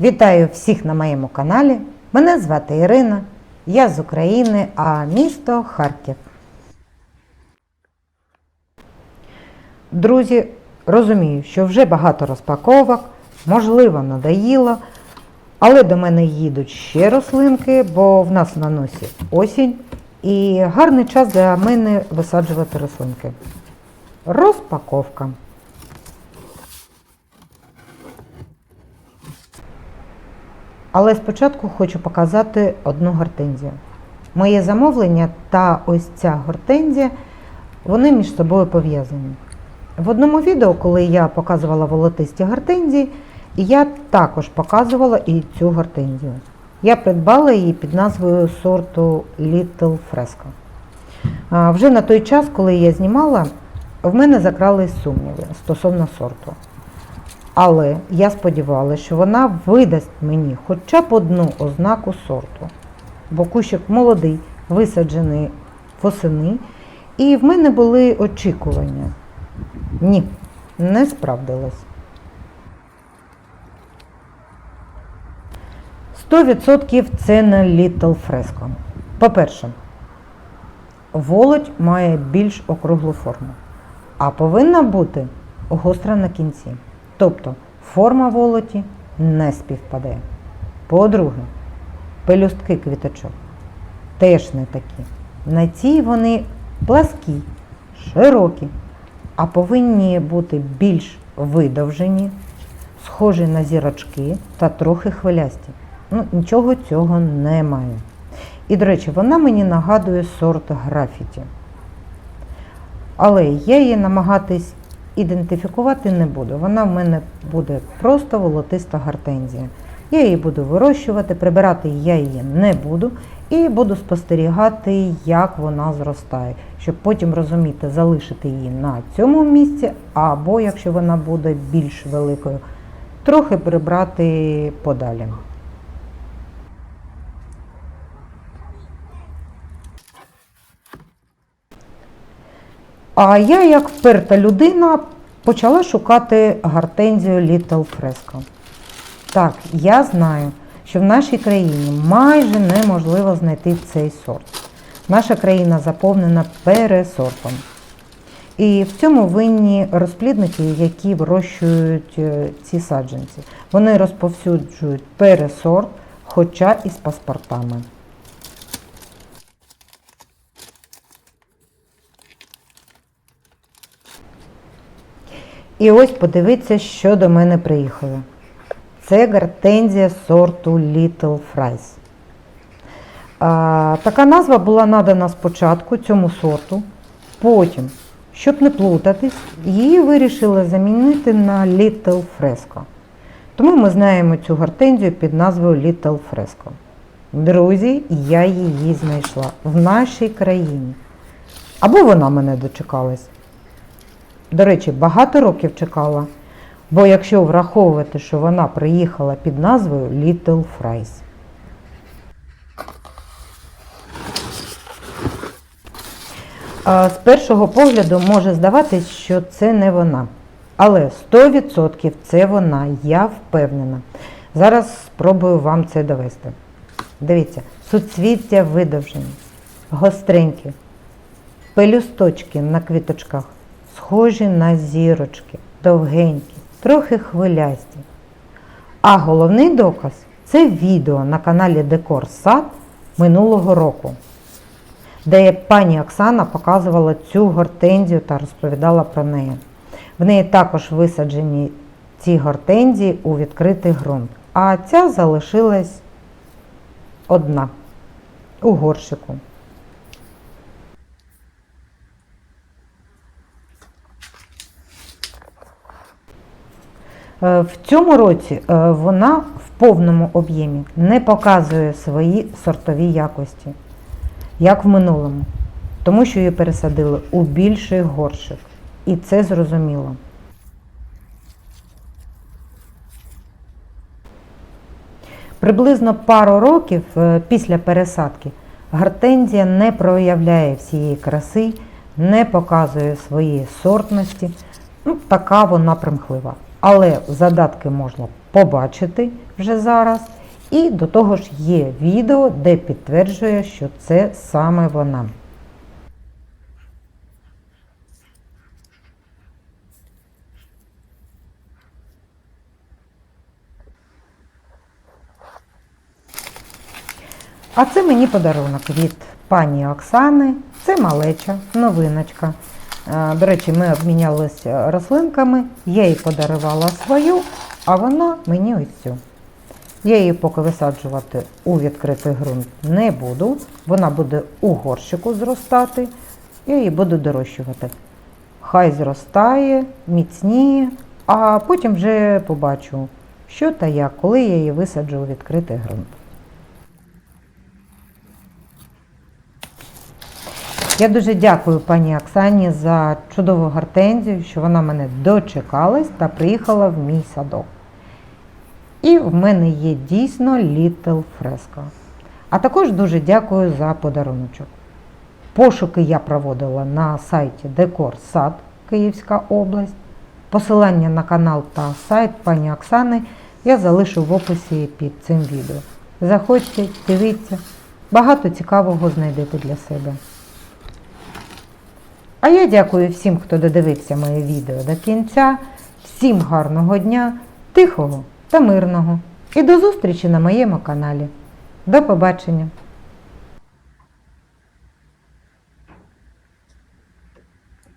Вітаю всіх на моєму каналі. Мене звати Ірина. Я з України, а місто Харків. Друзі, розумію, що вже багато розпаковок, можливо, надоїло, але до мене їдуть ще рослинки, бо в нас на носі осінь і гарний час для мене висаджувати рослинки. Розпаковка. Але спочатку хочу показати одну гортензію. Моє замовлення та ось ця гортензія, вони між собою пов'язані. В одному відео, коли я показувала волотисті гортензії, я також показувала і цю гортензію. Я придбала її під назвою сорту Little Fresco. Вже на той час, коли я знімала, в мене закрались сумніви стосовно сорту. Але я сподівалася, що вона видасть мені хоча б одну ознаку сорту. Бо кущик молодий, висаджений восени, і в мене були очікування. Ні, не справдилось. 100% це не Little Fresco. По-перше, володь має більш округлу форму, а повинна бути гостра на кінці. Тобто форма волоті не співпадає. По-друге, пелюстки квіточок теж не такі. На цій вони пласкі, широкі, а повинні бути більш видовжені, схожі на зірочки та трохи хвилясті. Ну, нічого цього немає. І, до речі, вона мені нагадує сорт графіті. Але я її намагатись ідентифікувати не буду. Вона в мене буде просто волотиста гортензія. Я її буду вирощувати, прибирати я її не буду і буду спостерігати, як вона зростає, щоб потім розуміти, залишити її на цьому місці, або якщо вона буде більш великою, трохи прибрати подалі. А я, як вперта людина, почала шукати гортензію Little Fresco. Так, я знаю, що в нашій країні майже неможливо знайти цей сорт. Наша країна заповнена пересортом. І в цьому винні розплідники, які вирощують е, ці саджанці. Вони розповсюджують пересорт, хоча і з паспортами. І ось подивіться, що до мене приїхало. Це гортензія сорту Little Fries. А, така назва була надана спочатку цьому сорту. Потім, щоб не плутатись, її вирішили замінити на Little Fresco. Тому ми знаємо цю гортензію під назвою Little Fresco. Друзі, я її знайшла в нашій країні. Або вона мене дочекалась. До речі, багато років чекала, бо якщо враховувати, що вона приїхала під назвою Little Fries. З першого погляду може здаватись, що це не вона. Але 100% це вона, я впевнена. Зараз спробую вам це довести. Дивіться, суцвіття видовжені, гостренькі, пелюсточки на квіточках схожі на зірочки, довгенькі, трохи хвилясті. А головний доказ це відео на каналі Декор Сад минулого року, де пані Оксана показувала цю гортензію та розповідала про неї. В неї також висаджені ці гортензії у відкритий ґрунт, а ця залишилась одна у горщику. В цьому році е, вона в повному об'ємі не показує свої сортові якості, як в минулому, тому що її пересадили у більший горщик. І це зрозуміло. Приблизно пару років е, після пересадки гортензія не проявляє всієї краси, не показує своєї сортності. Ну, така вона примхлива. Але задатки можна побачити вже зараз. І до того ж є відео, де підтверджує, що це саме вона. А це мені подарунок від пані Оксани. Це малеча, новиночка. Е, До речі, ми обмінялися рослинками. Я їй подарувала свою, а вона мені ось цю. Я її поки висаджувати у відкритий ґрунт не буду. Вона буде у горщику зростати. Я її буду дорощувати. Хай зростає, міцніє, а потім вже побачу, що та як, коли я її висаджу у відкритий ґрунт. Я дуже дякую пані Оксані за чудову гортензію, що вона мене дочекалась та приїхала в мій садок. І в мене є дійсно Little Fresco. А також дуже дякую за подаруночок. Пошуки я проводила на сайті Декор Сад Київська область. Посилання на канал та сайт пані Оксани я залишу в описі під цим відео. Заходьте, дивіться, багато цікавого знайдете для себе. А я дякую всім, хто додивився моє відео до кінця. Всім гарного дня, тихого та мирного. І до зустрічі на моєму каналі. До побачення!